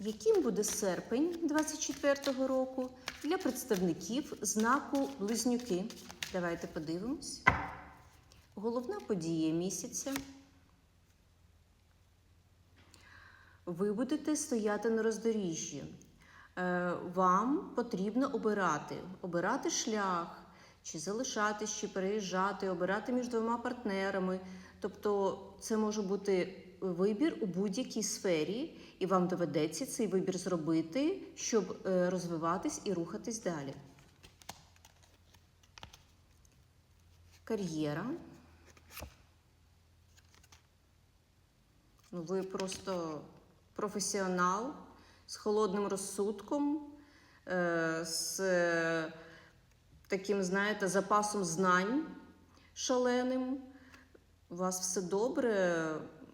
Яким буде серпень 24-го року для представників знаку Близнюки? Давайте подивимось. Головна подія місяця. Ви будете стояти на роздоріжжі. Е, Вам потрібно обирати, обирати шлях, чи залишатись, чи переїжджати, обирати між двома партнерами. Тобто, це може бути вибір у будь-якій сфері, і вам доведеться цей вибір зробити, щоб е, розвиватись і рухатись далі. Кар'єра. Ну, Ви просто професіонал з холодним розсудком, е, з таким, знаєте, запасом знань шаленим. У вас все добре,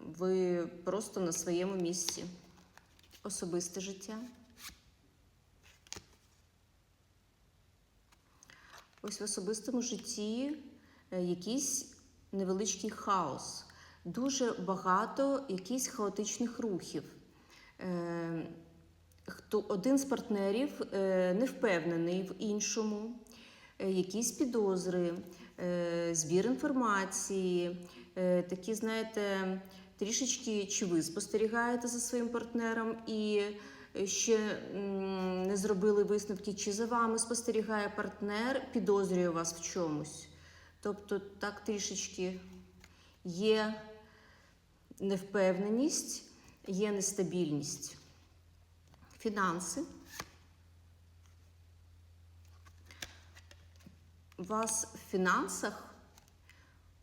ви просто на своєму місці. Особисте життя. Ось в особистому житті е, якийсь невеличкий хаос, дуже багато якихось хаотичних рухів. Е, Хто один з партнерів е, не впевнений в іншому, якісь підозри, збір інформації, такі, знаєте, трішечки чи ви спостерігаєте за своїм партнером і ще не зробили висновки, чи за вами спостерігає партнер, підозрює вас в чомусь. Тобто, так трішечки є невпевненість, є нестабільність. Фінанси. Вас в фінансах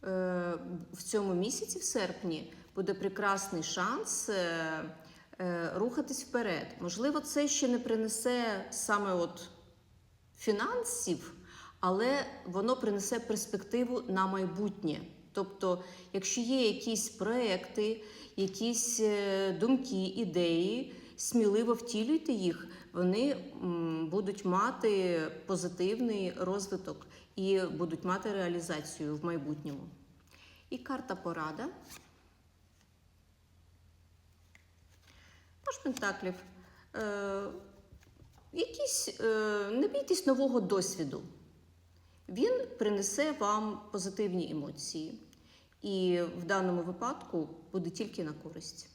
е, в цьому місяці, в серпні, буде прекрасний шанс е, е, рухатись вперед. Можливо, це ще не принесе саме от фінансів, але воно принесе перспективу на майбутнє. Тобто, якщо є якісь проекти, якісь е, думки, ідеї, сміливо втілюйте їх, вони будуть мати позитивний розвиток і будуть мати реалізацію в майбутньому. І карта порада. Паш Пентаклів. Е, якісь, е, не бійтесь нового досвіду. Він принесе вам позитивні емоції. І в даному випадку буде тільки на користь.